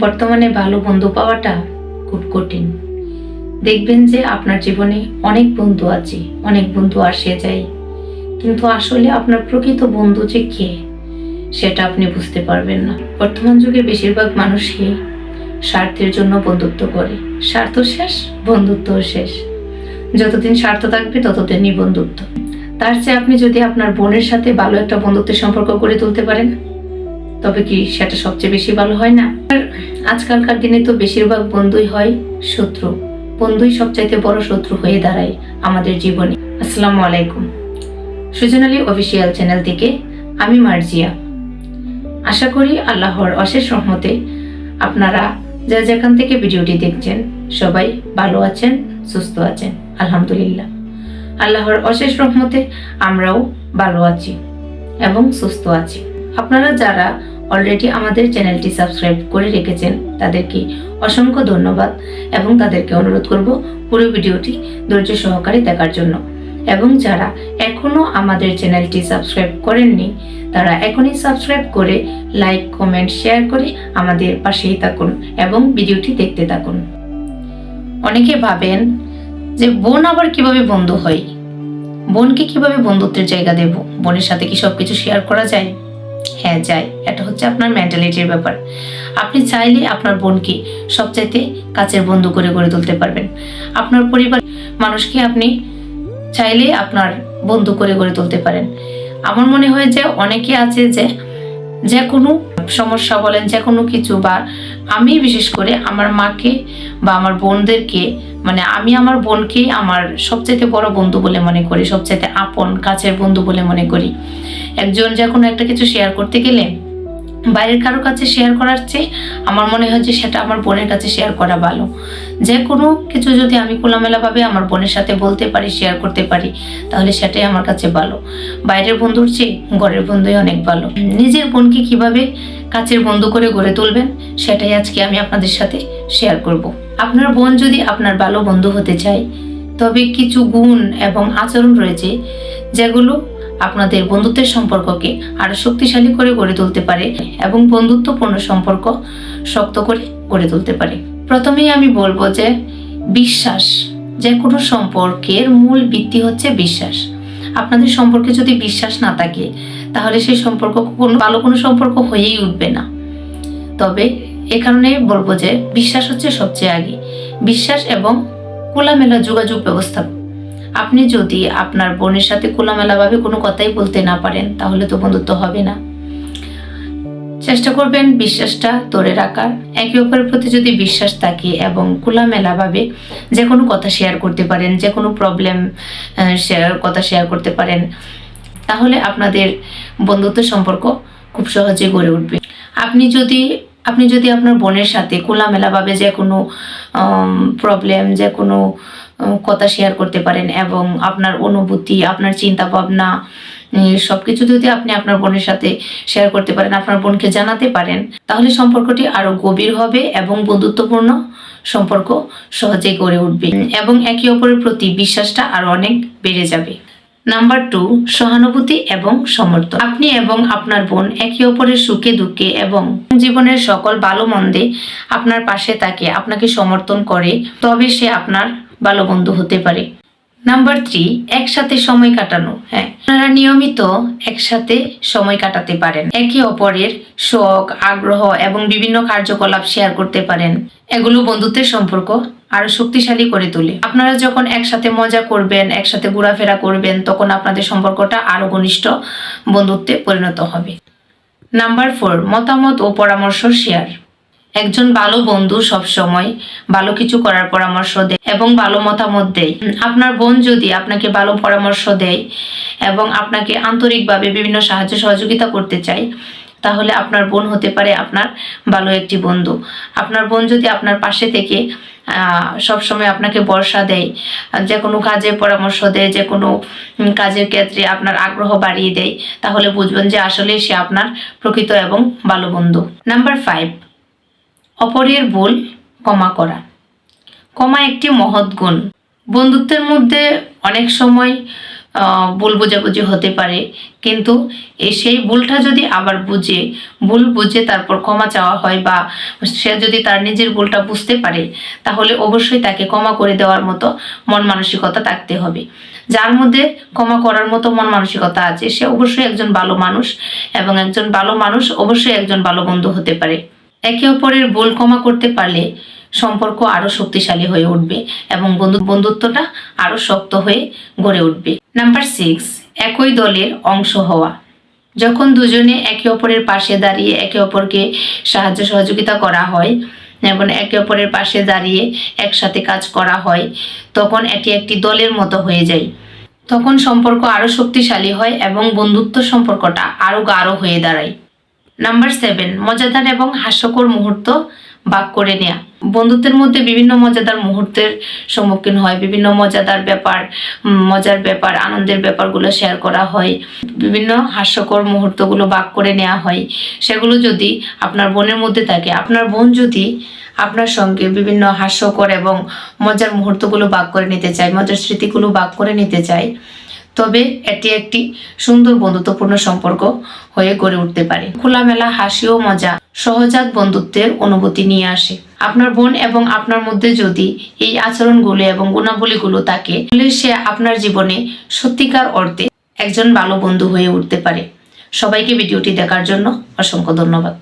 বর্তমানে ভালো বন্ধু পাওয়াটা খুব কঠিন। দেখবেন যে আপনার জীবনে অনেক বন্ধু আছে, অনেক বন্ধু আসে যায়। কিন্তু আসলে আপনার প্রকৃত বন্ধু যে কে, সেটা আপনি বুঝতে পারবেন না। বর্তমান যুগে বেশিরভাগ মানুষই স্বার্থের জন্য বন্ধুত্ব করে। স্বার্থ শেষ, বন্ধুত্ব শেষ। যতদিন স্বার্থ থাকবে, ততদিনই বন্ধুত্ব। তার চেয়ে আপনি যদি আপনার বোনের সাথে ভালো একটা বন্ধুত্বের সম্পর্ক গড়ে তুলতে পারেন তবে কি সেটা সবচেয়ে বেশি ভালো হয় না? আজকালকার দিনে তো বেশিরভাগ বন্ধুই হয় শত্রু। বন্ধুই সবচাইতে বড় শত্রু হয়ে দাঁড়ায় আমাদের জীবনে। আসসালামু আলাইকুম। সুজনালি অফিসিয়াল চ্যানেল থেকে আমি মার্জিয়া। আশা করি আল্লাহর অশেষ রহমতে আপনারা যা যেখান থেকে ভিডিওটি দেখছেন, সবাই ভালো আছেন, সুস্থ আছেন, আলহামদুলিল্লাহ। আল্লাহর অশেষ রহমতে আমরাও ভালো আছি এবং সুস্থ আছি। আপনারা যারা অলরেডি আমাদের চ্যানেলটি সাবস্ক্রাইব করে রেখেছেন, তাদেরকে অসংখ্য ধন্যবাদ এবং তাদেরকে অনুরোধ করব পুরো ভিডিওটি ধৈর্য সহকারে দেখার জন্য। এবং যারা এখনও আমাদের চ্যানেলটি সাবস্ক্রাইব করেননি, তারা এখনই সাবস্ক্রাইব করে লাইক কমেন্ট শেয়ার করে আমাদের পাশেই থাকুন এবং ভিডিওটি দেখতে থাকুন। অনেকে ভাবেন যে বোন আবার কীভাবে বন্ধু হয়? বোনকে কীভাবে বন্ধুত্বের জায়গা দেব? বোনের সাথে কি সবকিছু শেয়ার করা যায়? হ্যাঁ যাই। এটা হচ্ছে আপনার মেন্টালিটির ব্যাপার। আপনি চাইলে আপনার বোনকে সবচাইতে কাছের বন্ধু করে গড়ে তুলতে পারবেন। আপনার পরিবার, মানুষকে আপনি চাইলে আপনার বন্ধু করে গড়ে তুলতে পারেন। আমার মনে হয় যে অনেকে আছে যে যে কোনো সমস্যা বলেন যে কোনো কিছু বা আমি বিশেষ করে আমার মাকে বা আমার বোনদেরকে মানে আমি আমার বোনকেই আমার সবচেয়ে বড় বন্ধু বলে মনে করি সবচেয়ে আপন, কাছের বন্ধু বলে মনে করি। একজন যখন একটা কিছু শেয়ার করতে গেলে বাইরের কারও কাছে শেয়ার করার চেয়ে আমার মনে হয় যে সেটা আমার বোনের কাছে শেয়ার করা ভালো। যে কোনো কিছু যদি আমি খোলামেলাভাবে আমার বোনের সাথে বলতে পারি শেয়ার করতে পারি, তাহলে সেটাই আমার কাছে ভালো। বাইরের বন্ধুর চেয়ে ঘরের বন্ধুই অনেক ভালো। নিজের বোনকে কীভাবে কাছের বন্ধু করে গড়ে তুলবেন, সেটাই আজকে আমি আপনাদের সাথে শেয়ার করব। আপনার বোন যদি আপনার ভালো বন্ধু হতে চায়, তবে কিছু গুণ এবং আচরণ রয়েছে, যেগুলো আপনাদের বন্ধুত্বের সম্পর্ককে আরও শক্তিশালী করে গড়ে তুলতে পারে এবং বন্ধুত্বপূর্ণ সম্পর্ক শক্ত করে গড়ে তুলতে পারে। প্রথমেই আমি বলব যে বিশ্বাস, যে কোনো সম্পর্কের মূল ভিত্তি হচ্ছে বিশ্বাস। আপনাদের সম্পর্কে যদি বিশ্বাস না থাকে, তাহলে সেই সম্পর্ক কোনো ভালো কোনো সম্পর্ক হয়েই উঠবে না। তবে এ কারণে বলব যে বিশ্বাস হচ্ছে সবচেয়ে আগে। বিশ্বাস এবং খোলামেলা যোগাযোগ ব্যবস্থা আপনি যদি আপনার বোনের সাথে খোলামেলাভাবে কোনো কথাই বলতে না পারেন, তাহলে তো বন্ধুত্ব হবে না। চেষ্টা করবেন বিশ্বাসটা ধরে রাখার। একে অপরের প্রতি যদি বিশ্বাস থাকে এবং খোলামেলাভাবে যে কোনো কথা শেয়ার করতে পারেন, যে কোনো প্রবলেম শেয়ার কথা শেয়ার করতে পারেন, তাহলে আপনাদের বন্ধুত্ব সম্পর্ক খুব সহজে গড়ে উঠবে। আপনি যদি আপনি যদি আপনার বোনের সাথে খোলামেলাভাবে যে কোনো প্রবলেম যে কোনো কথা শেয়ার করতে পারেন এবং আপনার অনুভূতি, আপনার চিন্তা ভাবনা সব কিছু যদি আপনি আপনার বোনের সাথে শেয়ার করতে পারেন, আপনার বোনকে জানাতে পারেন, তাহলে সম্পর্কটি আরও গভীর হবে এবং বন্ধুত্বপূর্ণ সম্পর্ক সহজে গড়ে উঠবে। এবং একে অপরের প্রতি বিশ্বাসটা আরও অনেক বেড়ে যাবে। নাম্বার টু সহানুভূতি এবং সমর্থন। আপনি এবং আপনার বোন একে অপরের সুখে, দুঃখে এবং জীবনের সকল ভালো মন্দে আপনার পাশে তাকে আপনাকে সমর্থন করে, তবে সে আপনার ভালো বন্ধু হতে পারে। নাম্বার থ্রি, একসাথে সময় কাটানো। হ্যাঁ আপনারা নিয়মিত একসাথে সময় কাটাতে পারেন। একে অপরের শখ, আগ্রহ এবং বিভিন্ন কার্যকলাপ শেয়ার করতে পারেন। এগুলো বন্ধুত্বের সম্পর্ক আরও শক্তিশালী করে তোলে। আপনারা যখন একসাথে মজা করবেন, একসাথে ঘোরাফেরা করবেন, তখন আপনাদের সম্পর্কটা আরও ঘনিষ্ঠ বন্ধুত্বে পরিণত হবে। নাম্বার ফোর, মতামত ও পরামর্শ শেয়ার একজন ভালো বন্ধু সব সময় ভালো কিছু করার পরামর্শ দেয় এবং ভালো মতামত দেয়। আপনার বোন যদি আপনাকে ভালো পরামর্শ দেয় এবং আপনাকে আন্তরিকভাবে বিভিন্ন সাহায্য সহযোগিতা করতে চায়, তাহলে আপনার বোন হতে পারে আপনার ভালো একটি বন্ধু। আপনার বোন যদি আপনার পাশে থেকে সব সময় আপনাকে বর্ষা দেয়, যে কোনো কাজে পরামর্শ দেয়, যে কোনো কাজের ক্ষেত্রে আপনার আগ্রহ বাড়িয়ে দেয়, তাহলে বুঝবেন যে আসলে সে আপনার প্রকৃত এবং ভালো বন্ধু। নাম্বার ফাইভ অপরের ভুল ক্ষমা করা। ক্ষমা একটি মহৎ গুণ। বন্ধুত্বের মধ্যে অনেক সময় ভুল বোঝাবুঝি হতে পারে, কিন্তু সেই ভুলটা যদি আবার বুঝে, ভুল বুঝে তারপর ক্ষমা চাওয়া হয় বা সে যদি তার নিজের ভুলটা বুঝতে পারে, তাহলে অবশ্যই তাকে ক্ষমা করে দেওয়ার মতো মন মানসিকতা থাকতে হবে। যার মধ্যে ক্ষমা করার মতো মন মানসিকতা আছে, সে অবশ্যই একজন ভালো মানুষ এবং একজন ভালো মানুষ অবশ্যই একজন ভালো বন্ধু হতে পারে। একে অপরের ভুল ক্ষমা করতে পারলে সম্পর্ক আরও শক্তিশালী হয়ে উঠবে এবং বন্ধু বন্ধুত্বটা আরও শক্ত হয়ে গড়ে উঠবে। নাম্বার সিক্স একই দলের অংশ হওয়া। যখন দুজনে একে অপরের পাশে দাঁড়িয়ে একে অপরকে সাহায্য সহযোগিতা করা হয়, এবং একে অপরের পাশে দাঁড়িয়ে একসাথে কাজ করা হয়, তখন এটি একটি দলের মতো হয়ে যায়। তখন সম্পর্ক আরও শক্তিশালী হয় এবং বন্ধুত্ব সম্পর্কটা আরও গাঢ় হয়ে দাঁড়ায়। নাম্বার সেভেন মজাদার এবং হাস্যকর মুহূর্ত ভাগ করে নেওয়া বন্ধুত্বের মধ্যে বিভিন্ন মজাদার মুহূর্তের সম্মুখীন হয়, বিভিন্ন মজাদার ব্যাপার মজার ব্যাপার, আনন্দের ব্যাপারগুলো শেয়ার করা হয়। বিভিন্ন হাস্যকর মুহূর্তগুলো ভাগ করে নেওয়া হয়। সেগুলো যদি আপনার বোনের মধ্যে থাকে, আপনার বোন যদি আপনার সঙ্গে বিভিন্ন হাস্যকর এবং মজার মুহূর্তগুলো ভাগ করে নিতে চায়, মজার স্মৃতিগুলো ভাগ করে নিতে চায় তবে এটি একটি সুন্দর বন্ধুত্বপূর্ণ সম্পর্ক হয়ে গড়ে উঠতে পারে। খোলামেলা হাসি ও মজা সহজাত বন্ধুত্বের অনুভূতি নিয়ে আসে। আপনার বোন এবং আপনার মধ্যে যদি এই আচরণগুলো এবং গুণাবলীগুলো থাকে, তাহলে সে আপনার জীবনে সত্যিকার অর্থে একজন ভালো বন্ধু হয়ে উঠতে পারে। সবাইকে ভিডিওটি দেখার জন্য অসংখ্য ধন্যবাদ।